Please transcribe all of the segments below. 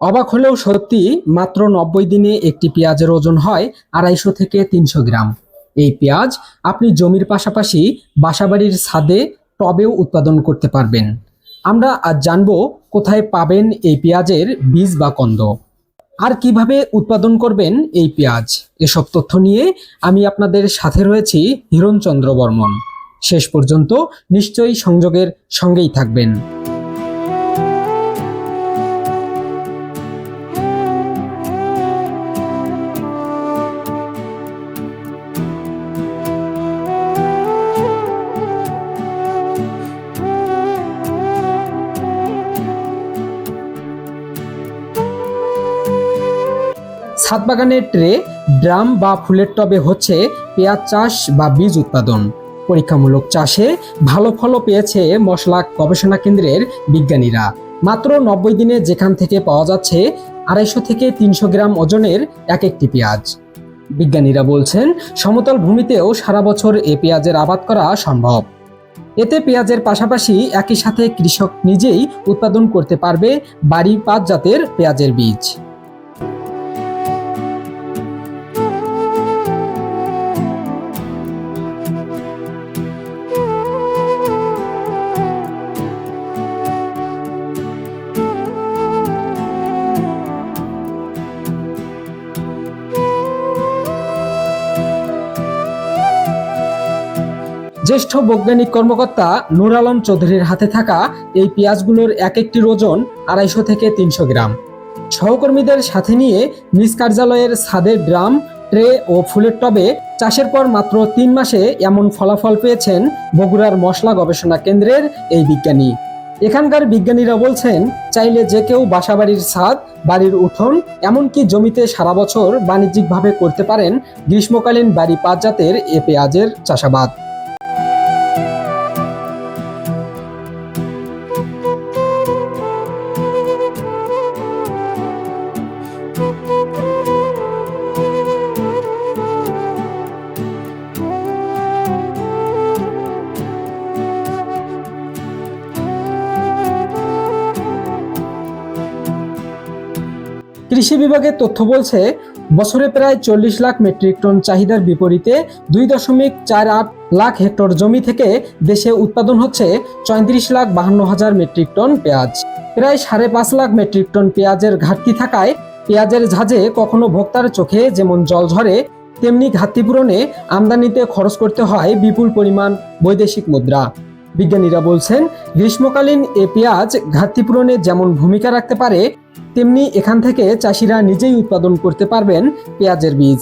অবাক হলেও সত্যি মাত্র নব্বই দিনে একটি পেঁয়াজের ওজন হয় আড়াইশো থেকে তিনশো গ্রাম। এই পেঁয়াজ আপনি জমির পাশাপাশি বাসাবাড়ির ছাদে টবেও উৎপাদন করতে পারবেন। আমরা আজ জানব কোথায় পাবেন এই পেঁয়াজের বীজ বা কন্দ। আর কীভাবে উৎপাদন করবেন এই পেঁয়াজ? এসব তথ্য নিয়ে আমি আপনাদের সাথে রয়েছি হিরণচন্দ্র বর্মন। শেষ পর্যন্ত নিশ্চয়ই সংযোগের সঙ্গেই থাকবেন। ছাদ বাগানের ট্রে, ড্রাম বা ফুলের টবে হচ্ছে পেঁয়াজ চাষ বা বীজ উৎপাদন। পরীক্ষামূলক চাষে ভালো ফলও পেয়েছে মশলা গবেষণা কেন্দ্রের বিজ্ঞানীরা। মাত্র নব্বই দিনে যেখান থেকে পাওয়া যাচ্ছে আড়াইশো থেকে তিনশো গ্রাম ওজনের এক একটি পেঁয়াজ। বিজ্ঞানীরা বলছেন, সমতল ভূমিতেও সারা বছর এ পেঁয়াজের আবাদ করা সম্ভব। এতে পেঁয়াজের পাশাপাশি একই সাথে কৃষক নিজেই উৎপাদন করতে পারবে বাড়ি পাঁচ জাতের পেঁয়াজের বীজ। জ্যেষ্ঠ বৈজ্ঞানিক কর্মকর্তা নুর আলম চৌধুরীর হাতে থাকা এই পেঁয়াজগুলোর এক একটির ওজন আড়াইশো থেকে তিনশো গ্রাম। সহকর্মীদের সাথে নিয়ে নিজ কার্যালয়ের ছাদের ড্রাম ট্রে ও ফুলের টবে চাষের পর মাত্র তিন মাসে এমন ফলাফল পেয়েছেন বগুড়ার মশলা গবেষণা কেন্দ্রের এই বিজ্ঞানী। এখানকার বিজ্ঞানীরা বলছেন, চাইলে যে কেউ বাসাবাড়ির ছাদ, বাড়ির উঠোন, এমনকি জমিতে সারা বছর বাণিজ্যিকভাবে করতে পারেন গ্রীষ্মকালীন বাড়ি পাঁচ জাতের এ পেঁয়াজের চাষাবাদ। কৃষি বিভাগের তথ্য বলছে, বছরে প্রায় চল্লিশ লাখ মেট্রিক টন চাহিদার বিপরীতে দুই দশমিক চার আট লাখ হেক্টর জমি থেকে দেশে উৎপাদন হচ্ছে চৌত্রিশ লাখ বাহান্ন হাজার মেট্রিক টন পেঁয়াজ। প্রায় সাড়ে পাঁচ লাখ মেট্রিক টন পেঁয়াজের ঘাটতি থাকায় পেঁয়াজের ঝাঁজে কখনো ভোক্তার চোখে যেমন জল ঝরে, তেমনি ঘাটতি পূরণে আমদানিতে খরচ করতে হয় বিপুল পরিমাণ বৈদেশিক মুদ্রা। বিজ্ঞানীরা বলছেন, গ্রীষ্মকালীন এ পেঁয়াজ ঘাটতি পূরণে যেমন ভূমিকা রাখতে পারে তেমনি এখান থেকে চাষিরা নিজেই উৎপাদন করতে পারবেন পেঁয়াজের বীজ।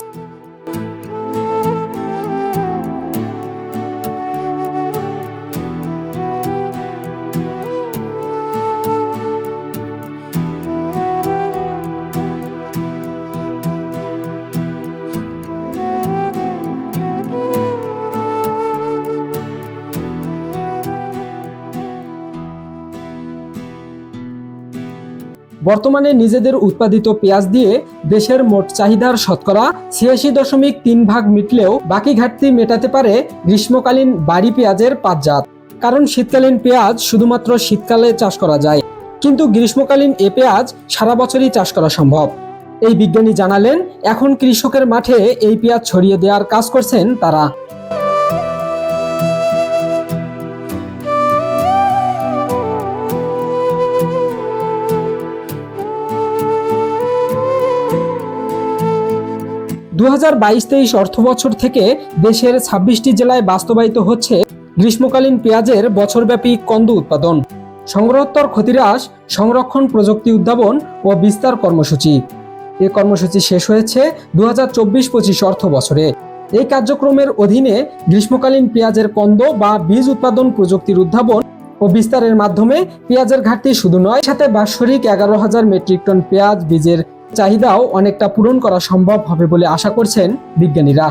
বর্তমানে নিজেদের উৎপাদিত পেঁয়াজ দিয়ে দেশের মোট চাহিদার শতকরা ছিয়াশি দশমিক তিন ভাগ মিটলেও বাকি ঘাটতি মেটাতে পারে গ্রীষ্মকালীন বাড়ি পেঁয়াজের পাঁচ জাত কারণ শীতকালীন পেঁয়াজ শুধুমাত্র শীতকালে চাষ করা যায়, কিন্তু গ্রীষ্মকালীন এ পেঁয়াজ সারা বছরই চাষ করা সম্ভব। এই বিজ্ঞানী জানালেন, এখন কৃষকের মাঠে এই পেঁয়াজ ছড়িয়ে দেওয়ার কাজ করছেন তারা। দু হাজার বাইশ তেইশ অর্থ বছর থেকে দেশের ছাব্বিশটি জেলায় বাস্তবায়িত হচ্ছে গ্রীষ্মকালীন পেঁয়াজের বছরব্যাপী কন্দ উৎপাদন, সংগ্রহোত্তর ক্ষতিহ্রাস, সংরক্ষণ প্রযুক্তি উদ্ভাবন ও বিস্তার কর্মসূচি। এ কর্মসূচি শেষ হয়েছে দু হাজার চব্বিশ পঁচিশ অর্থ বছরে এই কার্যক্রমের অধীনে গ্রীষ্মকালীন পেঁয়াজের কন্দ বা বীজ উৎপাদন প্রযুক্তির উদ্ভাবন ও বিস্তারের মাধ্যমে পেঁয়াজের ঘাটতি শুধু নয়, সাথে বাৎসরিক এগারো হাজার মেট্রিক টন পেঁয়াজ, বীজের চাহিদাও অনেকটা পূরণ করা সম্ভব হবে বলে আশা করছেন বিজ্ঞানীরা।